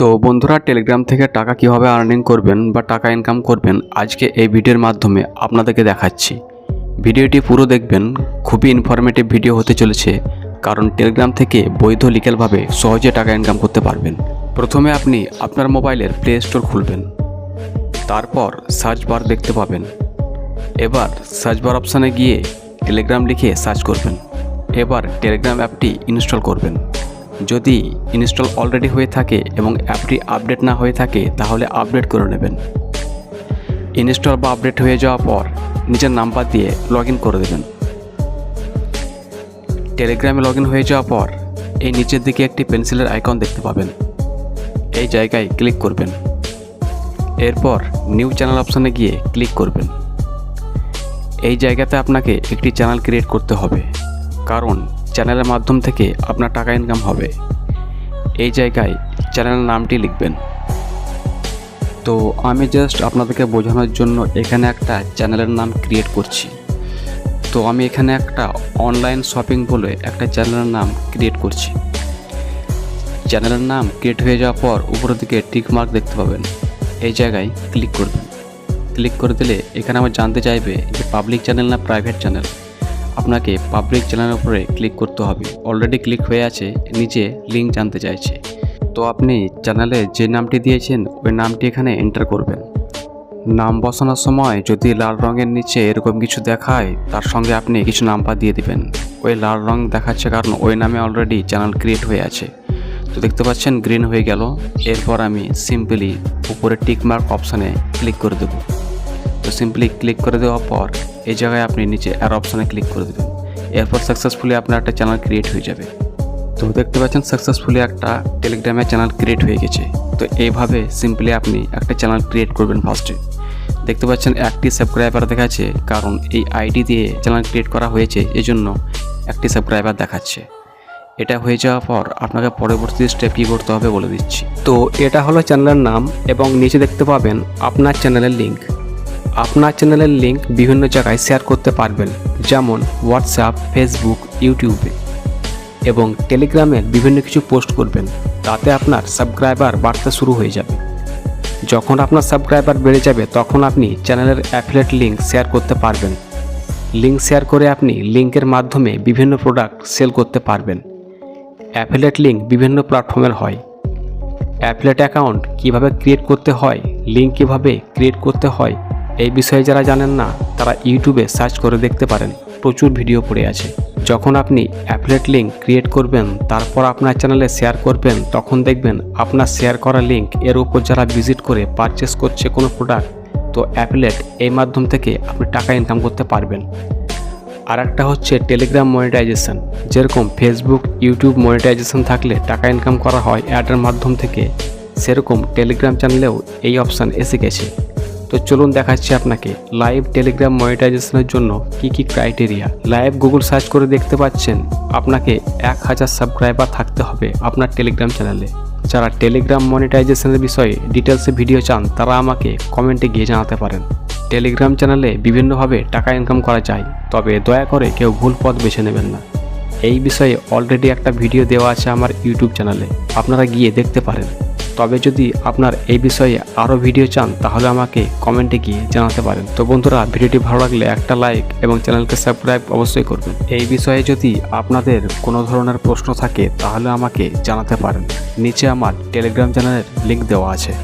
তো বন্ধুরা টেলিগ্রাম থেকে টাকা কীভাবে আর্নিং করবেন বা টাকা ইনকাম করবেন, আজকে এই ভিডিওর মাধ্যমে আপনাদেরকে দেখাচ্ছি। ভিডিওটি পুরো দেখবেন, খুবই ইনফরমেটিভ ভিডিও হতে চলেছে, কারণ টেলিগ্রাম থেকে বৈধ লিগ্যালভাবে সহজে টাকা ইনকাম করতে পারবেন। প্রথমে আপনি আপনার মোবাইলের প্লে স্টোর খুলবেন, তারপর সার্চ বার দেখতে পাবেন। এবার সার্চ বার অপশানে গিয়ে টেলিগ্রাম লিখে সার্চ করবেন। এবার টেলিগ্রাম অ্যাপটি ইনস্টল করবেন। যদি ইনস্টল অলরেডি হয়ে থাকে এবং অ্যাপটি আপডেট না হয়ে থাকে, তাহলে আপডেট করে নেবেন। ইনস্টল বা আপডেট হয়ে যাওয়ার পর নিজের নাম্বার দিয়ে লগ করে দেবেন। টেলিগ্রামে লগ হয়ে যাওয়ার পর এই নিচের দিকে একটি পেন্সিলের আইকন দেখতে পাবেন। এই জায়গায় ক্লিক করবেন। এরপর নিউ চ্যানেল অপশানে গিয়ে ক্লিক করবেন। এই জায়গাতে আপনাকে একটি চ্যানেল ক্রিয়েট করতে হবে, কারণ চ্যানেলের মাধ্যম থেকে আপনার টাকা ইনকাম হবে। এই জায়গায় চ্যানেলের নামটি লিখবেন। তো আমি জাস্ট আপনাদেরকে বোঝানোর জন্য এখানে একটা চ্যানেলের নাম ক্রিয়েট করছি। তো আমি এখানে একটা অনলাইন শপিং বলে একটা চ্যানেলের নাম ক্রিয়েট করছি। চ্যানেলের নাম ক্রিয়েট হয়ে যাওয়ার পর উপরের দিকে টিক মার্ক দেখতে পাবেন। এই জায়গায় ক্লিক করবেন ক্লিক করে দিলে এখানে আমার জানতে চাইবে যে পাবলিক চ্যানেল না প্রাইভেট চ্যানেল আপনাকে পাবলিক চ্যানেলের উপরে ক্লিক করতে হবে। অলরেডি ক্লিক হয়ে আছে, নিচে লিঙ্ক জানতে চাইছে। তো আপনি চ্যানেলে যে নামটি দিয়েছেন, ওই নামটি এখানে এন্টার করবেন। নাম বসানোর সময় যদি লাল রঙের নিচে এরকম কিছু দেখায়, তার সঙ্গে আপনি কিছু নাম্বার দিয়ে দিবেন। ওই লাল রং দেখাচ্ছে কারণ ওই নামে অলরেডি চ্যানেল ক্রিয়েট হয়ে আছে। তো দেখতে পাচ্ছেন গ্রিন হয়ে গেল। এরপর আমি সিম্পলি উপরে টিকমার্ক অপশানে ক্লিক করে দেবো। তো সিম্পলি ক্লিক করে দেওয়ার পর এই জায়গায় আপনি নিচে আর অপশানে ক্লিক করে দেবেন। এরপর সাকসেসফুলি আপনার একটা চ্যানেল ক্রিয়েট হয়ে যাবে। তো দেখতে পাচ্ছেন সাকসেসফুলি একটা টেলিগ্রামে চ্যানেল ক্রিয়েট হয়ে গেছে। তো এইভাবে সিম্পলি আপনি একটা চ্যানেল ক্রিয়েট করবেন ফার্স্টে দেখতে পাচ্ছেন একটি সাবস্ক্রাইবার দেখাচ্ছে, কারণ এই আইডি দিয়ে চ্যানেল ক্রিয়েট করা হয়েছে, এজন্য একটি সাবস্ক্রাইবার দেখাচ্ছে। এটা হয়ে যাওয়ার পর আপনাকে পরবর্তী স্টেপ কী করতে হবে বলে দিচ্ছি। তো এটা হলো চ্যানেলের নাম এবং নিচে দেখতে পাবেন আপনার চ্যানেলের লিঙ্ক আপনার চ্যানেলের লিঙ্ক বিভিন্ন জায়গায় শেয়ার করতে পারবেন, যেমন হোয়াটসঅ্যাপ ফেসবুক ইউটিউবে এবং টেলিগ্রামের বিভিন্ন কিছু পোস্ট করবেন, তাতে আপনার সাবস্ক্রাইবার বাড়তে শুরু হয়ে যাবে। যখন আপনার সাবস্ক্রাইবার বেড়ে যাবে, তখন আপনি চ্যানেলের অ্যাফিলেট লিঙ্ক শেয়ার করতে পারবেন। লিঙ্ক শেয়ার করে আপনি লিঙ্কের মাধ্যমে বিভিন্ন প্রোডাক্ট সেল করতে পারবেন। অ্যাফিলেট লিঙ্ক বিভিন্ন প্ল্যাটফর্মের হয়। অ্যাফিলেট অ্যাকাউন্ট কীভাবে ক্রিয়েট করতে হয় লিঙ্ক কীভাবে ক্রিয়েট করতে হয় এই বিষয়ে যারা জানেন না, তারা ইউটিউবে সার্চ করে দেখতে পারেন, প্রচুর ভিডিও পড়ে আছে। যখন আপনি অ্যাফিলেট লিঙ্ক ক্রিয়েট করবেন, তারপর আপনার চ্যানেলে শেয়ার করবেন, তখন দেখবেন আপনার শেয়ার করা লিঙ্ক এর উপর যারা ভিজিট করে পারচেস করছে কোনো প্রোডাক্ট তো অ্যাফিলেট এই মাধ্যম থেকে আপনি টাকা ইনকাম করতে পারবেন। আর একটা হচ্ছে টেলিগ্রাম মনিটাইজেশন যেরকম ফেসবুক ইউটিউব মনিটাইজেশন থাকলে টাকা ইনকাম করা হয় অ্যাডের মাধ্যম থেকে, সেরকম টেলিগ্রাম চ্যানেলেও এই অপশান এসে গেছে। তো চলুন দেখাচ্ছি আপনাকে লাইভ টেলিগ্রাম মনিটাইজেশনের জন্য কি কি ক্রাইটেরিয়া লাইভ গুগল সার্চ করে দেখতে পাচ্ছেন, আপনাকে এক হাজার সাবস্ক্রাইবার থাকতে হবে আপনার টেলিগ্রাম চ্যানেলে যারা টেলিগ্রাম মনিটাইজেশনের বিষয়ে ডিটেলসে ভিডিও চান, তারা আমাকে কমেন্টে গিয়ে জানাতে পারেন। টেলিগ্রাম চ্যানেলে বিভিন্নভাবে টাকা ইনকাম করা যায়, তবে দয়া করে কেউ ভুল পথ বেছে নেবেন না। এই বিষয়ে অলরেডি একটা ভিডিও দেওয়া আছে আমার ইউটিউব চ্যানেলে আপনারা গিয়ে দেখতে পারেন। তবে যদি আপনার এই বিষয়ে আরও ভিডিও চান, তাহলে আমাকে কমেন্টে গিয়ে জানাতে পারেন। তো বন্ধুরা, ভিডিওটি ভালো লাগলে একটা লাইক এবং চ্যানেলকে সাবস্ক্রাইব অবশ্যই করবেন। এই বিষয়ে যদি আপনাদের কোনো ধরনের প্রশ্ন থাকে, তাহলে আমাকে জানাতে পারেন। নিচে আমার টেলিগ্রাম চ্যানেলের লিঙ্ক দেওয়া আছে।